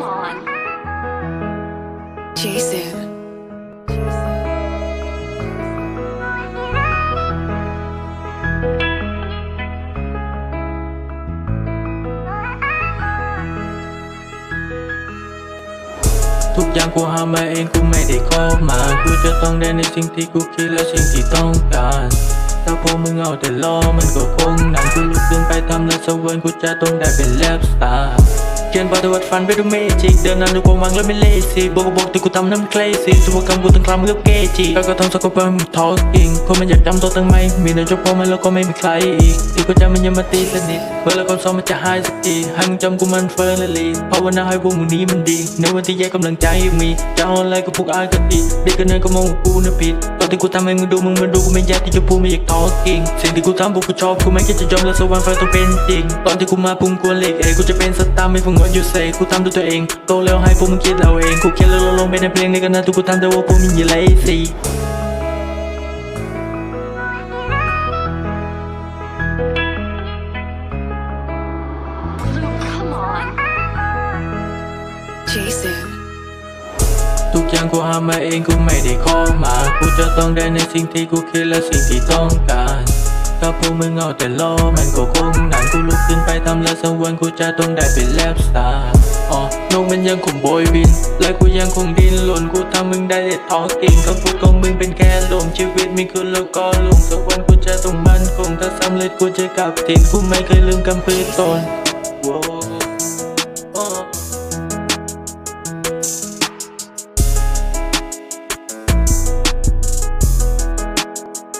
Come on. Jason. Thúc giang của hai mẹ em cũng mẹ để khó mà Cứ cho tăng đen nên sinh thì cũng khi là sinh thì tông càn ถ้าพวกมึงเอาแต่ล้อมันก็คงนำกูลุกขึ้นไปทำแล้วสักวันกูจะต้องได้เป็นแลบสตาร์ เขียนบทวัดฟันไปดูเมจิกเดินนานด้วยความหวังและไม่เลซี่บอกก็บอกที่กูทำน้ำเคลซี่ทุกำกูต้องคลำกับเกจิแล้วก็ต้องสกปรกทอสกิ้งคนมันอยากจำตัวตั้งไม่มีแต่เจ้าพ่อมันแล้วก็ไม่มีใครอีกที่กูจำมันยังมาตีสนิทเมื่อแล้วความซ้อมมันจะหายสักทีให้มึงจำกูมันเฟิร์นและลีภาวนาให้พวกมึงนี้มันดีในวันที่แย่กำลังใจมีจะเอาอะไรก็พวกอายก็ดีเด็กกันเนินก็มองกูน่ะผิดตอนที่กูทำให้มึงดูมึงมาดูกูไม่อยากที่จะพูดไม่อยากทอกิ้งสิ่งที่กูทำพวกกูชอบกูไม่คิดจะยอมและสวรรค์ไฟต้องเป็นจริงตอนที่กูมาพุ่งกวนเล็กเองกูจะเป็นสตาร์ไม่ฟงว่าอยู่เซกูทำด้วยตัวเองโตแล้วให้พวกมึงคิดเอาเองกูเขียนแล้วลงไปในเพลงในกันนะทุกกูทำแต่ว่าพวกมึงอย่าไล่สี Come on. Jason. ทุกอย่างกูหามาเองกูไม่ได้ขอมา กูจะต้องได้ในสิ่งที่กูคิดและสิ่งที่ต้องการ ถ้าพวกมึงเอาแต่ล้อมันก็คงนานกูลุกขึ้นไปทำ และสังวนกูจะต้องได้เป็นแลบสตาร์อ๋อนกมันยังคงโบยบิน และกูยังคงดิ้นรนกูทำมึงได้แต่ท้อกิ่งคำพูดของมึงเป็นแค่ลมชีวิตมีขึ้นแล้วก็ลงสักวันกูจะต้องมั่นคงถ้าสำเร็จกูจะกลับถิ่นกูไม่เคยลืมคำพูดตน Wow